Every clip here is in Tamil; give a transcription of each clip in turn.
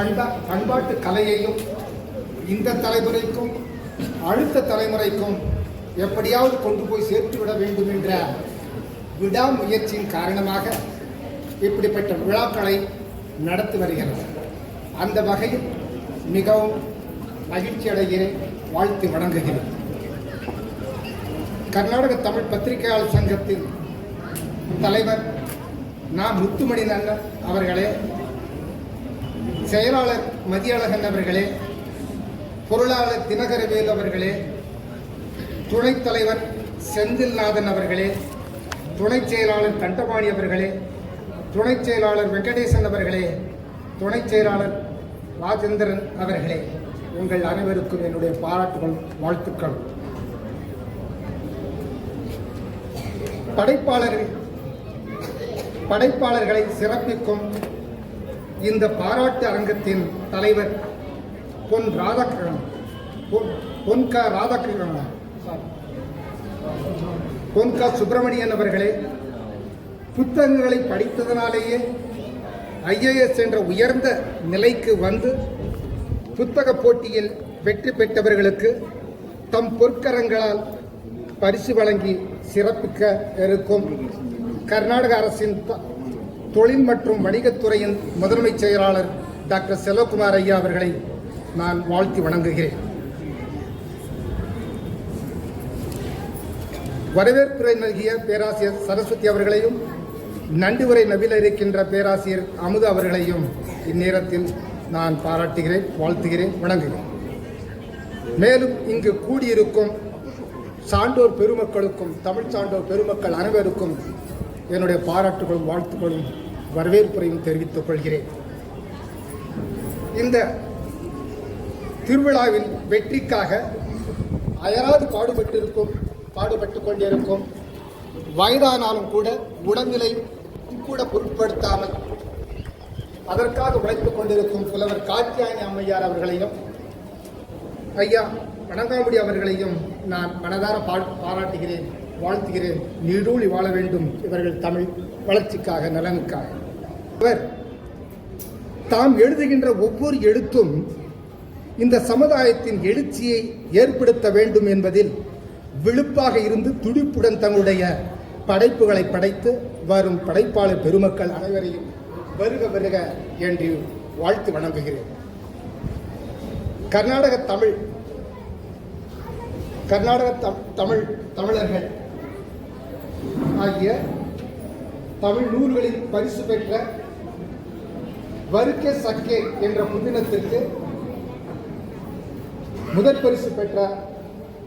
பண்பா பண்பாட்டு கலையையும் இந்த தலைமுறைக்கும் அடுத்த தலைமுறைக்கும் எப்படியாவது கொண்டு போய் சேர்த்து விட வேண்டும் என்ற விடாமுயற்சியின் காரணமாக இப்படிப்பட்ட விழாக்களை நடத்தி வருகிறது. அந்த வகையில் மிகவும் மகிழ்ச்சி அடைகிறேன் வாழ்த்து வணங்குகிறேன். கர்நாடக தமிழ் பத்திரிகையாளர் சங்கத்தின் தலைவர் நா முத்துமணி அண்ணன் அவர்களே செயலாளர் மதியழகன் அவர்களே பொருளாளர் தினகரவேல் அவர்களே துணைத் தலைவர் செந்தில்நாதன் அவர்களே துணைச் செயலாளர் கண்டபாணி அவர்களே துணைச் செயலாளர் வெங்கடேசன் அவர்களே துணைச் செயலாளர் ராஜேந்திரன் அவர்களே உங்கள் அனைவருக்கும் என்னுடைய பாராட்டுகள் வாழ்த்துக்கள். படைப்பாளர்கள் படைப்பாளர்களை சிறப்பிக்கும் இந்த பாராட்டு அரங்கத்தின் தலைவர் பொன் ராதாகிருஷ்ணன். பொன் க ராதாகிருஷ்ணன். பொன் க சுப்பிரமணியன் அவர்களே புத்தகங்களை படித்ததனாலேயே ஐஏஎஸ் என்ற உயர்ந்த நிலைக்கு வந்து புத்தக போட்டியில் வெற்றி பெற்றவர்களுக்கு தம் பொற்கரங்களால் பரிசு வழங்கி சிறப்பிக்க இருக்கும். கர்நாடக அரசின் த- தொழில் மற்றும் வணிகத்துறையின் முதன்மைச் செயலாளர் டாக்டர் செல்வகுமார் ஐயா அவர்களை நான் வாழ்த்தி வணங்குகிறேன். வரவேற்புரை நல்கிய பேராசிரியர் சரஸ்வதி அவர்களையும் நன்றி உரை நபில இருக்கின்ற பேராசிரியர் அமுது அவர்களையும் இந்நேரத்தில் நான் பாராட்டுகிறேன் வாழ்த்துகிறேன் வணங்குகிறேன். மேலும் இங்கு கூடியிருக்கும் சான்றோர் பெருமக்களுக்கும் தமிழ் சான்றோர் பெருமக்கள் அனைவருக்கும் என்னுடைய பாராட்டுகளும் வாழ்த்துக்களும் வரவேற்புரையும் தெரிவித்துக் கொள்கிறேன். இந்த திருவிழாவின் வெற்றிக்காக அயராது பாடுபட்டிருக்கும் பாடுபட்டு கொண்டிருக்கும் வயதானாலும் கூட உடல்நிலை கூட பொருட்படுத்தாமல் அதற்காக உழைத்துக் கொண்டிருக்கும் புலவர் காத்தியானி அம்மையார் அவர்களையும் ஐயா வணங்காமுடி அவர்களையும் நான் மனதார பா பாராட்டுகிறேன். வாழ்த்துகிறேன். நீடூழி வாழ வேண்டும். இவர்கள் தமிழ் வளர்ச்சிக்காக நலனுக்காக. அவர் தாம் எழுதுகின்ற ஒவ்வொரு எழுத்தும் இந்த சமுதாயத்தின் எழுச்சியை ஏற்படுத்த வேண்டும் என்பதில் விழுப்பாக இருந்து துடிப்புடன் தங்களுடைய படைப்புகளை படைத்து வரும் படைப்பாளர் பெருமக்கள் அனைவரையும் வருக வருக என்று வாழ்த்து வணங்குகிறேன். கர்நாடக தமிழ் கர்நாடக தமிழ் தமிழர்கள் ஆகிய தமிழ் நூல்களில் பரிசு பெற்ற வருக்க சக்கே என்ற புதினத்திற்கு முதல் பரிசு பெற்ற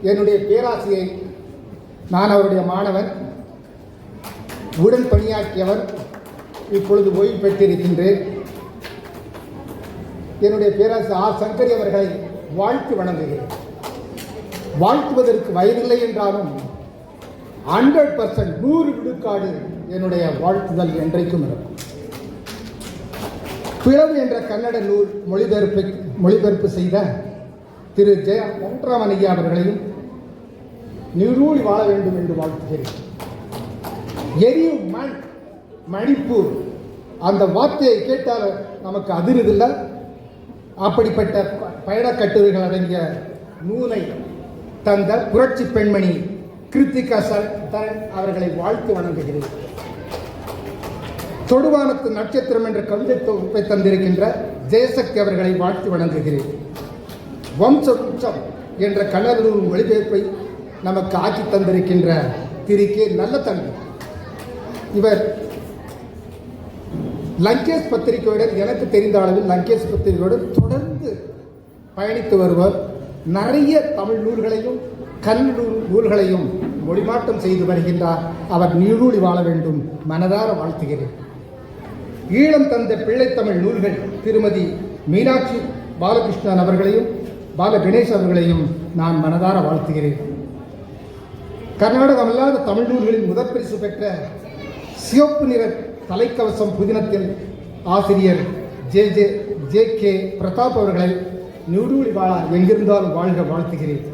என்னுடைய பேராசிரியை நான் அவருடைய மாணவன் உடன் பணியாற்றியவர் இப்பொழுது ஓய்வு பெற்றிருக்கின்றேன். என்னுடைய பேராசிரியர் ஆர். சங்கரி அவர்களை வாழ்த்து வணங்குகிறேன். வாழ்த்துவதற்கு வயதில்லை என்றாலும் ஹண்ட்ரட் பர்சன்ட் நூறு விழுக்காடு என்னுடைய வாழ்த்துதல் என்றைக்கும் இருக்கும். பிளவு என்ற கன்னட நூல் மொழிபெயர்ப்பு மொழிபெயர்ப்பு செய்த திரு ஜெய வெங்கட்ராமன் ஐயா அவர்களையும் நிரூழி வாழ வேண்டும் என்று வாழ்த்துகிறேன். எரியும் மண் மணிப்பு அந்த வார்த்தையை கேட்டால் நமக்கு அதிருதில்லை. அப்படிப்பட்ட பயணக்கட்டுரைகள் அடங்கிய நூலை தந்த புரட்சி பெண்மணி கிருத்திகா சரண் தரன் அவர்களை வாழ்த்து வணங்குகிறேன். தொடுவானத்து நட்சத்திரம் என்ற கவிதை தொகுப்பை தந்திருக்கின்ற ஜெயசக்தி அவர்களை வாழ்த்து வணங்குகிறேன். வம்ச உச்சம் என்ற கண்ணூர் மொழிபெயர்ப்பை நமக்கு ஆக்கி தந்திருக்கின்ற திரு கே. நல்ல தம்பி இவர் லங்கேஷ் பத்திரிகையுடன் எனக்கு தெரிந்த அளவில் லங்கேஷ் பத்திரிகையுடன் தொடர்ந்து பயணித்து வருவர். நிறைய தமிழ் நூல்களையும் கல்நூல் நூல்களையும் மொழிமாட்டம் செய்து வருகின்றார். அவர் நீழூழி வாழ வேண்டும். மனதார வாழ்த்துகிறேன். ஈழம் தந்த பிள்ளைத்தமிழ் நூல்கள் திருமதி மீனாட்சி பாலகிருஷ்ணன் அவர்களையும் பால கணேஷ் அவர்களையும் நான் மனதார வாழ்த்துகிறேன். கர்நாடகம் அல்லாத தமிழ் நூல்களின் முதற்பரிசு பெற்ற சிவப்பு நிற தலைக்கவசம் புதினத்தில் ஆசிரியர் J J J K Pratap அவர்களை நிடுவழி வாழா எங்கிருந்தாலும் வாழ்க வாழ்த்துகிறேன்.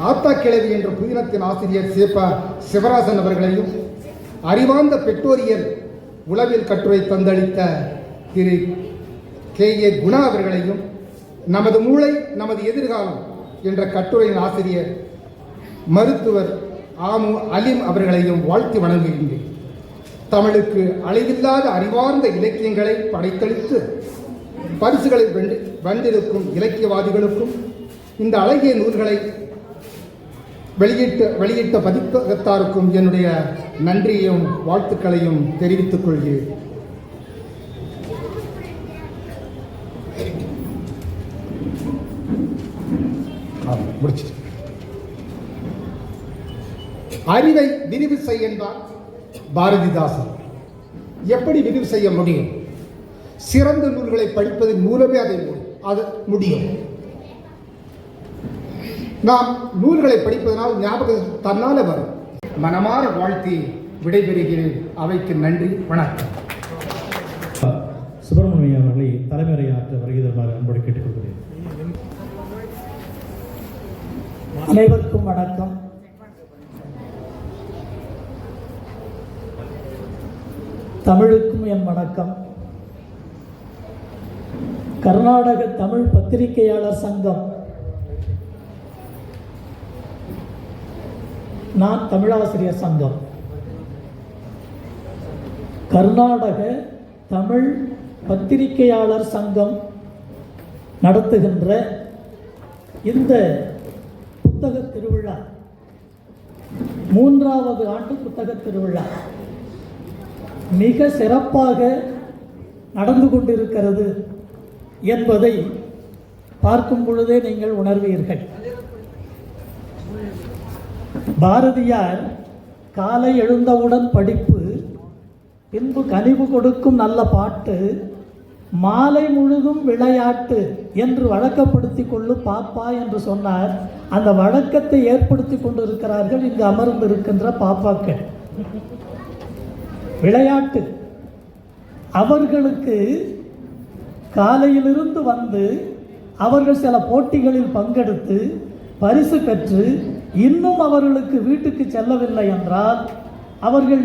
ஆத்தா கிழவி என்ற புதினத்தின் ஆசிரியர் சிவப்பா சிவராசன் அவர்களையும் அறிவார்ந்த பெற்றோரியல் உளவில் கட்டுரை தந்தளித்த திரு கே ஏ குணா அவர்களையும் நமது மூளை நமது எதிர்காலம் என்ற கட்டுரையின் ஆசிரியர் மருத்துவர் ஆமு அலிம் அவர்களையும் வாழ்த்தி வணங்குகின்றேன். தமிழுக்கு அழிவில்லாத அறிவார்ந்த இலக்கியங்களை படைத்தளித்து பரிசுகளை வென்று வென்றிருக்கும் இலக்கியவாதிகளுக்கும் இந்த அழகிய நூல்களை வெளியிட்ட வெளியிட்ட பதிப்பகத்தாருக்கும் என்னுடைய நன்றியையும் வாழ்த்துக்களையும் தெரிவித்துக் கொள்கிறேன். முடிச்சிட்டு அறிவை விரிவு செய் என்றார் பாரதிதாசன். எப்படி விரிவு செய்ய முடியும்? சிறந்த நூல்களை படிப்பதன் மூலமே அதை அது முடியும். நாம் நூல்களை படிப்பதனால் ஞாபகம் தன்னால வரும். மனமாற வாழ்த்தி விடைபெறுகிறேன். அவைக்கு நன்றி வணக்கம். சுப்பிரமணிய அவர்களை தலைமையாற்ற வருகை தருமாறு அன்போடு கேட்டுக்கொள்கிறேன். அனைவருக்கும் வணக்கம். தமிழுக்கும் என் வணக்கம். கர்நாடக தமிழ் பத்திரிகையாளர் சங்கம் நான் தமிழாசிரியர் சங்கம். கர்நாடக தமிழ் பத்திரிகையாளர் சங்கம் நடத்துகின்ற இந்த புத்தக திருவிழா மூன்றாவது ஆண்டு புத்தக திருவிழா மிக சிறப்பாக நடந்து கொண்டிருக்கிறது என்பதை பார்க்கும் பொழுதே நீங்கள் உணர்வீர்கள். பாரதியார் காலை எழுந்தவுடன் படிப்பு பின்பு கனிவு கொடுக்கும் நல்ல பாட்டு மாலை முழுதும் விளையாட்டு என்று வழக்கப்படுத்தி கொள்ளு பாப்பா என்று சொன்னார். அந்த வழக்கத்தை ஏற்படுத்தி கொண்டிருக்கிறார்கள் இங்கு அமர்ந்து இருக்கின்ற பாப்பாக்கள். விளையாட்டு. அவர்களுக்கு காலையிலிருந்து வந்து அவர்கள் சில போட்டிகளில் பங்கெடுத்து பரிசு பெற்று இன்னும் அவர்களுக்கு வீட்டுக்கு செல்லவில்லை என்றால் அவர்கள்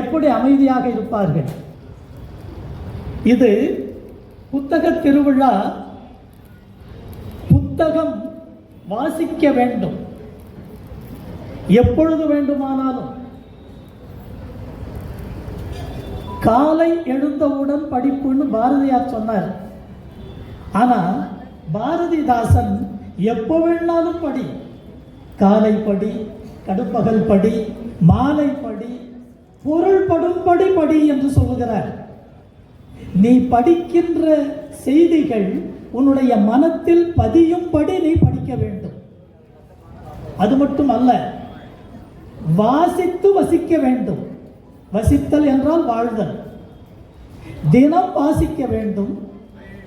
எப்படி அமைதியாக இருப்பார்கள்? இது புத்தக திருவிழா புத்தகம் வாசிக்க வேண்டும். எப்பொழுது வேண்டுமானாலும். காலை எழுந்தவுடன் படிப்புன்னு பாரதியார் சொன்னார். ஆனால் பாரதிதாசன் எப்போ வேணாலும் படி. காலை படி கடுப்பகல் படி மாலை படி படி என்று சொல்லுகிறார். நீ படிக்கின்ற செய்திகள் உன்னுடைய மனத்தில் பதியும்படி நீ படிக்க வேண்டும். அது மட்டும் அல்ல வாசித்து வசிக்க வேண்டும். வசித்தல் என்றால் வாழ்தல். தினம் வாசிக்க வேண்டும்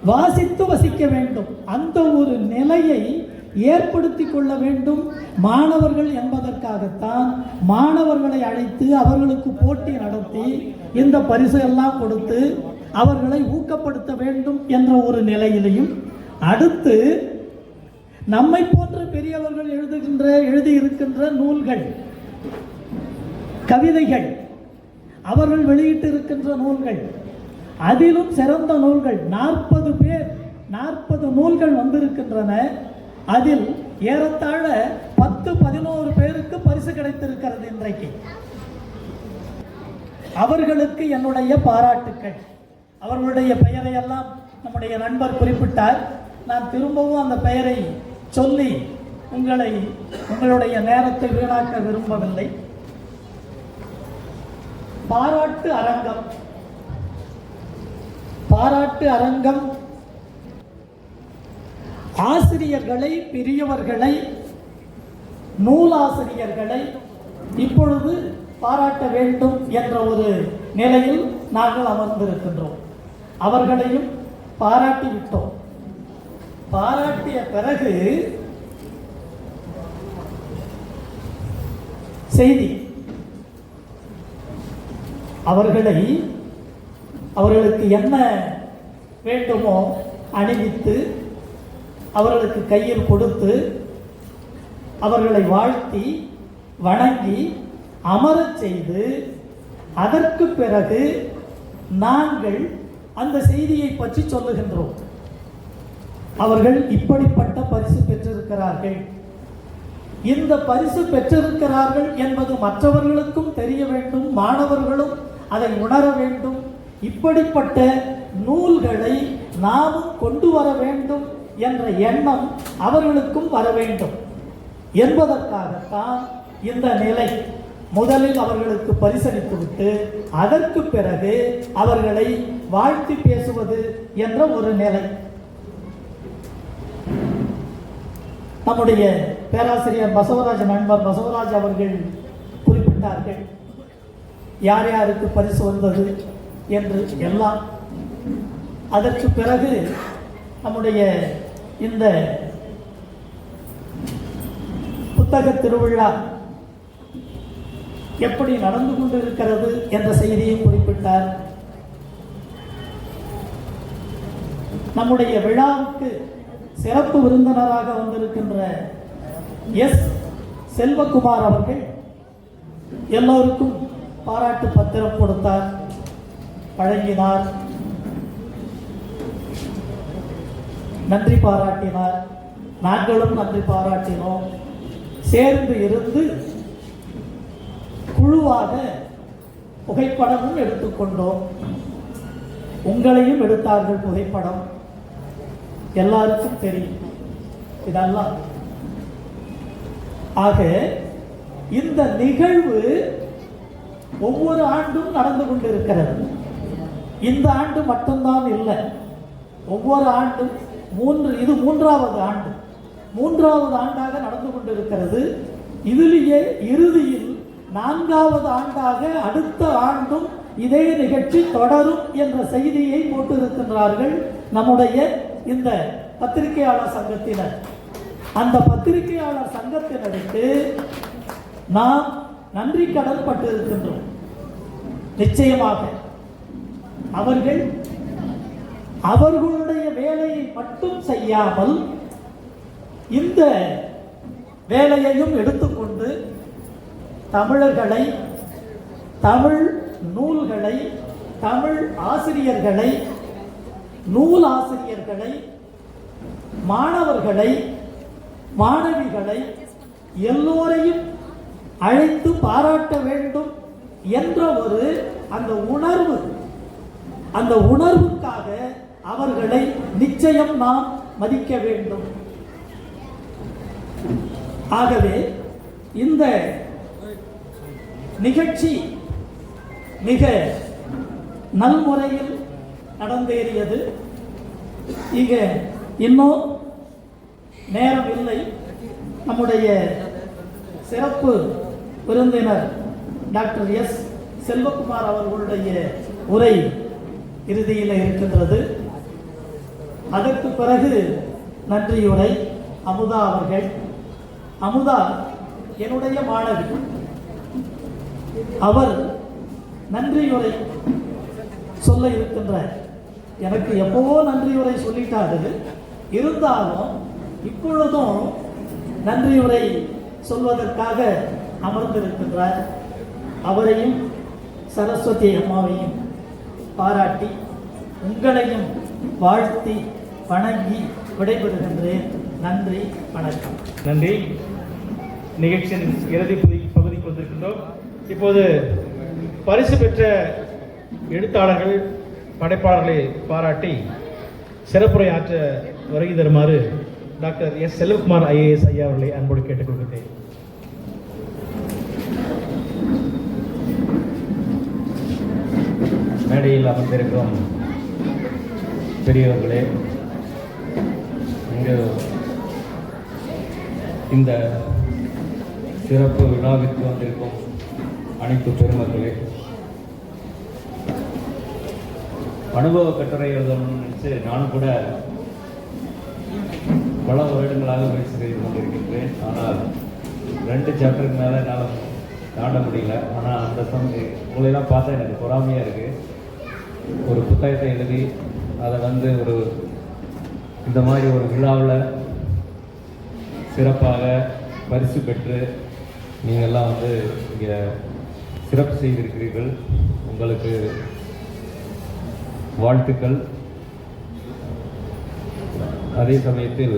வாசித்து வசிக்க வேண்டும். அந்த ஒரு நிலையை ஏற்படுத்தி கொள்ள வேண்டும். மாணவர்கள் என்பதற்காகத்தான் மாணவர்களை அழைத்து அவர்களுக்கு போட்டி நடத்தி இந்த பரிசு எல்லாம் கொடுத்து அவர்களை ஊக்கப்படுத்த வேண்டும் என்ற ஒரு நிலையிலையும் அடுத்து நம்மை போன்ற பெரியவர்கள் எழுதுகின்ற எழுதியிருக்கின்ற நூல்கள் கவிதைகள் அவர்கள் வெளியிட்டு இருக்கின்ற நூல்கள் அதிலும் சிறந்த நூல்கள் நாற்பது பேர் நாற்பது நூல்கள் வந்திருக்கின்றன. அதில் ஏறத்தாழ பத்து பதினோரு பேருக்கு பரிசு கிடைத்திருக்கிறது இன்றைக்கு. அவர்களுக்கு என்னுடைய பாராட்டுக்கள். அவர்களுடைய பெயரை எல்லாம் நம்முடைய நண்பர் குறிப்பிட்டார். நான் திரும்பவும் அந்த பெயரை சொல்லி உங்களை உங்களுடைய நேரத்தை வீணாக்க விரும்பவில்லை. பாராட்டு அரங்கம். பாராட்டு அரங்கம் ஆசிரியர்களை பெரியவர்களை நூலாசிரியர்களை இப்பொழுது பாராட்ட வேண்டும் என்ற ஒரு நிலையில் நாங்கள் அமர்ந்திருக்கின்றோம். அவர்களையும் பாராட்டி விட்டோம் பாராட்டிய பிறகு செய்தி. அவர்களை அவர்களுக்கு என்ன வேண்டுமோ அணிவித்து அவர்களுக்கு கையில் கொடுத்து அவர்களை வாழ்த்தி வணங்கி அமரச் செய்து அதற்கு பிறகு நாங்கள் அந்த செய்தியை பற்றி சொல்லுகின்றோம். அவர்கள் இப்படிப்பட்ட பரிசு பெற்றிருக்கிறார்கள். இந்த பரிசு பெற்றிருக்கிறார்கள் என்பது மற்றவர்களுக்கும் தெரிய வேண்டும் மாணவர்களும் அதை உணர வேண்டும். இப்படிப்பட்ட நூல்களை நாமும் கொண்டு வர வேண்டும். என்ற எண்ணம் அவர்களுக்கும் வர வேண்டும். என்பதற்காகத்தான் இந்த நிலை முதலில் அவர்களுக்கு பரிசளித்துவிட்டு அதற்கு பிறகு அவர்களை வாழ்த்தி பேசுவது என்ற ஒரு நிலை. நம்முடைய பேராசிரியர் பசவராஜ் நண்பர் பசவராஜ் அவர்கள் குறிப்பிட்டார்கள் யார் யாருக்கு பரிசு வந்தது? என்று எல்லாம். அதற்கு பிறகு நம்முடைய இந்த புத்தக திருவிழா எப்படி நடந்து கொண்டிருக்கிறது என்ற செய்தியை குறிப்பிட்டார். நம்முடைய விழாவுக்கு சிறப்பு விருந்தினராக வந்திருக்கின்ற எஸ். செல்வகுமார் அவர்கள் எல்லோருக்கும் பாராட்டு பத்திரம் கொடுத்தார் வழங்கினார். நன்றி பாராட்டினார். நாங்களும் நன்றி பாராட்டினோம். சேர்ந்து இருந்து குழுவாக புகைப்படமும் எடுத்துக்கொண்டோம். உங்களையும் எடுத்தார்கள் புகைப்படம். எல்லாருக்கும் தெரியும். இதெல்லாம். ஆக இந்த நிகழ்வு ஒவ்வொரு ஆண்டும் நடந்து கொண்டிருக்கிறது. இந்த ஆண்டு மட்டும்தான் இல்லை. ஒவ்வொரு ஆண்டும் மூன்று இது மூன்றாவது ஆண்டு. மூன்றாவது ஆண்டாக நடந்து கொண்டிருக்கிறது. இதிலேயே இறுதியில் நான்காவது ஆண்டாக அடுத்த ஆண்டும் இதே நிகழ்ச்சி தொடரும் என்ற செய்தியை போட்டிருக்கின்றார்கள் நம்முடைய இந்த பத்திரிகையாளர் சங்கத்தினர். அந்த பத்திரிகையாளர் சங்கத்தினருக்கு நாம் நன்றி கடன் பட்டிருக்கின்றோம். நிச்சயமாக அவர்கள் அவர்களுடைய வேலையை மட்டும் செய்யாமல் இந்த வேலையையும் எடுத்துக்கொண்டு தமிழர்களை தமிழ் நூல்களை தமிழ் ஆசிரியர்களை நூல் ஆசிரியர்களை மாணவர்களை மாணவிகளை எல்லோரையும் அழைத்து பாராட்ட வேண்டும் என்ற ஒரு அந்த உணர்வு அந்த உணர்வுக்காக அவர்களை நிச்சயம் நாம் மதிக்க வேண்டும். ஆகவே இந்த நிகழ்ச்சி மிக நல்முறையில் நடந்தேறியது. இங்க இன்னும் நேரம் இல்லை நம்முடைய சிறப்பு விருந்தினர் டாக்டர் எஸ் செல்வகுமார் அவர்களுடைய உரை இறுதியில் இருக்கின்றது. அதற்கு பிறகு நன்றியுரை அமுதா அவர்கள். அமுதா என்னுடைய மாணவி. அவர் நன்றியுரை சொல்ல இருக்கின்றார். எனக்கு எப்பவோ நன்றியுரை சொல்லிட்டாரு. இருந்தாலும் இப்பொழுதும் நன்றியுரை சொல்வதற்காக அமர்ந்திருக்கின்றார். அவரையும் சரஸ்வதி அம்மாவையும் பாராட்டி உங்களையும் வாழ்த்தி வணங்கி விடைபெறுகின்றேன். நன்றி வணக்கம். நன்றி. நிகழ்ச்சியின் இறுதி பகுதி பகுதிக்கு வந்திருக்கின்றோம். இப்போது பரிசு பெற்ற எழுத்தாளர்கள் படைப்பாளர்களை பாராட்டி சிறப்புரை ஆற்ற வருகை தருமாறு டாக்டர் எஸ். செல்வகுமார் ஐஏஎஸ் ஐயா அவர்களை அன்போடு கேட்டுக்கொள்கிறேன். மேடையில் அமர்ந்திருக்கும் பெரியவர்களே இந்த சிறப்பு விழாவிற்கு வந்திருக்கும் அனைத்து பெருமக்களே அனுபவ கட்டுரை எழுதணும்னு நினைச்சு நானும் கூட பல வருடங்களாக முயற்சி செய்து கொண்டிருக்கின்றேன். ஆனால் ரெண்டு சாப்டருக்கு மேலே என்னால் தாண்ட முடியல. ஆனால் அந்த சமயம் உங்களையெல்லாம் பார்த்தா எனக்கு பொறாமையாக இருக்குது ஒரு புத்தகத்தை எழுதி அதை வந்து ஒரு இந்த மாதிரி ஒரு விழாவில் சிறப்பாக பரிசு பெற்று நீங்கள்லாம் வந்து இங்கே சிறப்பு செய்திருக்கிறீர்கள். உங்களுக்கு வாழ்த்துக்கள். அதே சமயத்தில்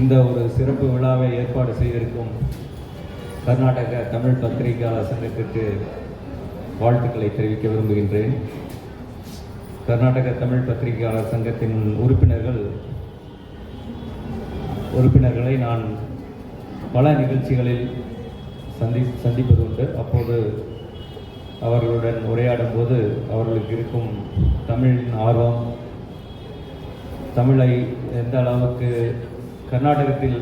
இந்த ஒரு சிறப்பு விழாவை ஏற்பாடு செய்திருக்கும் கர்நாடக தமிழ் பத்திரிகையாளர் சங்கத்திற்கு வாழ்த்துக்களை தெரிவிக்க விரும்புகின்றேன். கர்நாடக தமிழ் பத்திரிகையாளர் சங்கத்தின் உறுப்பினர்கள் உறுப்பினர்களை நான் பல நிகழ்ச்சிகளில் சந்தி சந்திப்பது உண்டு அப்போது அவர்களுடன் உரையாடும் போது அவர்களுக்கு இருக்கும் தமிழின் ஆர்வம் தமிழை எந்த அளவுக்கு கர்நாடகத்தில்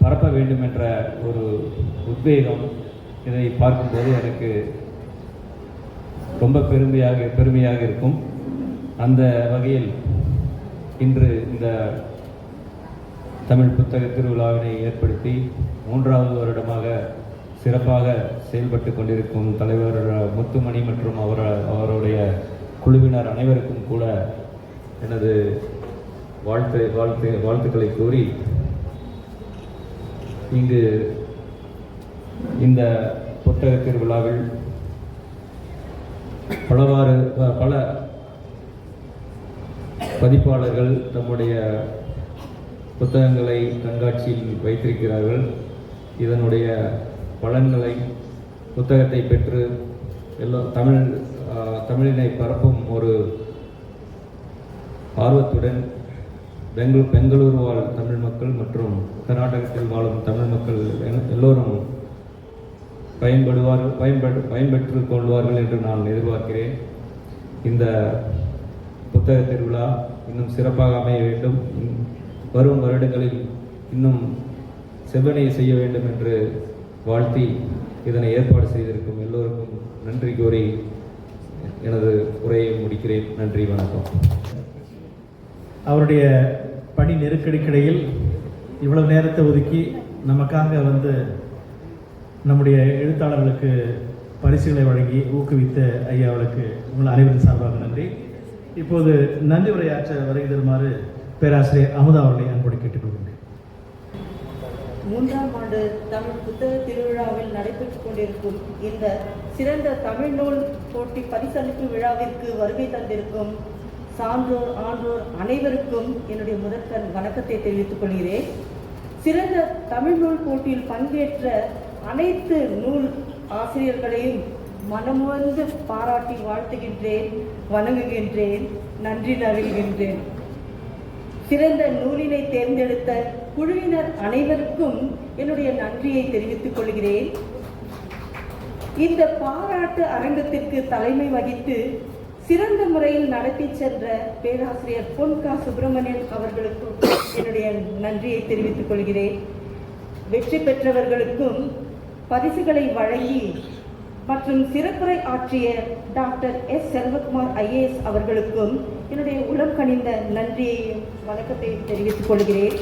பரப்ப வேண்டும் என்ற ஒரு உத்வேகம் இதை பார்க்கும்போது எனக்கு ரொம்ப பெருமையாக பெருமையாக இருக்கும். அந்த வகையில் இன்று இந்த தமிழ் புத்தக திருவிழாவினை ஏற்படுத்தி மூன்றாவது வருடமாக சிறப்பாக செயல்பட்டு கொண்டிருக்கும் தலைவர் முத்துமணி மற்றும் அவர் அவருடைய குழுவினர் அனைவருக்கும் கூட எனது வாழ்த்து வாழ்த்து வாழ்த்துக்களை கூறி இங்கு இந்த புத்தக திருவிழாவில் பலவாறு ப- பல பதிப்பாளர்கள் தம்முடைய புத்தகங்களை கண்காட்சியில் வைத்திருக்கிறார்கள். இதனுடைய பலன்களை புத்தகத்தை பெற்று எல்லோ தமிழ் தமிழினை பரப்பும் ஒரு ஆர்வத்துடன் பெங்களூர் பெங்களூர் வாழ் தமிழ் மக்கள் மற்றும் கர்நாடகத்தில் வாழும் தமிழ் மக்கள் எல்லோரும் பயன்படுவார்கள் பயன்படு பயன்பெற்று கொள்வார்கள் என்று நான் எதிர்பார்க்கிறேன். இந்த புத்தக திருவிழா இன்னும் சிறப்பாக அமைய வேண்டும். வரும் வருடங்களில் இன்னும் செவ்வனை செய்ய வேண்டும் என்று வாழ்த்தி இதனை ஏற்பாடு செய்திருக்கும் எல்லோருக்கும் நன்றி கூறி எனது உரையை முடிக்கிறேன். நன்றி வணக்கம். அவருடைய பணி நெருக்கடிக்கிடையில் இவ்வளவு நேரத்தை ஒதுக்கி நமக்காக வந்து நம்முடைய எழுத்தாளர்களுக்கு பரிசுகளை வழங்கி ஊக்குவித்த ஐயாவுக்கு உங்கள் அனைவரின் சார்பாக நன்றி. இப்போது நன்றி உரையாற்ற வருகை தருமாறு பேராசிரியர் அமுதா அவர்களை அன்போடு கேட்டுக்கொள்கின்றேன் மூன்றாம் ஆண்டு தமிழ் புத்தக திருவிழாவில் நடைபெற்றுக் கொண்டிருக்கும் இந்த சிறந்த தமிழ் நூல் போட்டி பரிசளிப்பு விழாவிற்கு வருகை தந்திருக்கும் சான்றோர் ஆன்றோர் அனைவருக்கும் என்னுடைய முதற்கண் வணக்கத்தை தெரிவித்துக் கொள்கிறேன். சிறந்த தமிழ் நூல் போட்டியில் பங்கேற்ற அனைத்து நூல் ஆசிரியர்களையும் மனமுவந்து பாராட்டி வாழ்த்துகின்றேன் வணங்குகின்றேன் நன்றி நல்கின்றேன் சிறந்த நூலினை தேர்ந்தெடுத்த குழுவினர் அனைவருக்கும் என்னுடைய நன்றியை தெரிவித்துக் கொள்கிறேன். இந்த பாராட்டு அரங்கத்திற்கு தலைமை வகித்து சிறந்த முறையில் நடத்தி சென்ற பேராசிரியர் பொன்கா சுப்பிரமணியன் அவர்களுக்கும் என்னுடைய நன்றியை தெரிவித்துக் கொள்கிறேன். வெற்றி பெற்றவர்களுக்கும் பரிசுகளை வழங்கி மற்றும் சிறப்புரை ஆற்றிய டாக்டர் எஸ். செல்வகுமார் ஐஏஎஸ் அவர்களுக்கும் என்னுடைய உளம் கணிந்த நன்றியையும் வணக்கத்தையும் தெரிவித்துக் கொள்கிறேன்.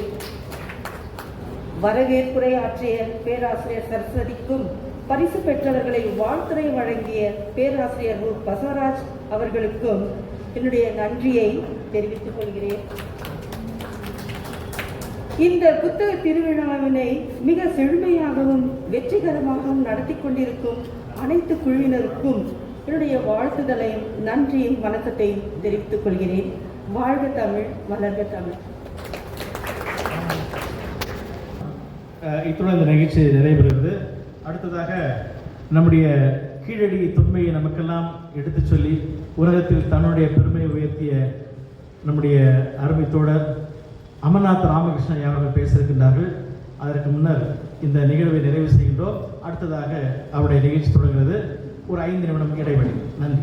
வரவேற்புரை ஆற்றிய பேராசிரியர் சரஸ்வதிக்கும் பரிசு பெற்றவர்களை வாழ்த்துறை வழங்கிய பேராசிரியர் ரூ. பசவராஜ் அவர்களுக்கும் என்னுடைய நன்றியை தெரிவித்துக் கொள்கிறேன். இந்த புத்தக திருவிழாவினை மிக செழுமையாகவும் வெற்றிகரமாகவும் நடத்தி கொண்டிருக்கும் அனைத்து குழுவினருக்கும் என்னுடைய வாழ்த்துதலையும் நன்றியும் வணக்கத்தையும் தெரிவித்துக் கொள்கிறேன். வாழ்க தமிழ் வளர்க தமிழ். இத்துடன் இந்த நிகழ்ச்சி நிறைவுறுகிறது. அடுத்ததாக நம்முடைய கீழடி தொன்மையை நமக்கெல்லாம் எடுத்துச் சொல்லி உலகத்தில் தன்னுடைய பெருமையை உயர்த்திய நம்முடைய அருமை தோழர் அமர்நாத் ராமகிருஷ்ணன் ஐயா அவர்கள் பேச இருக்கின்றார்கள் அதற்கு முன்னர் இந்த நிகழ்வை நிறைவு செய்கின்றோம். அடுத்ததாக அவருடைய நிகழ்ச்சி தொடங்குகிறது. ஒரு ஐந்து நிமிடம் இடைவெளி. நன்றி.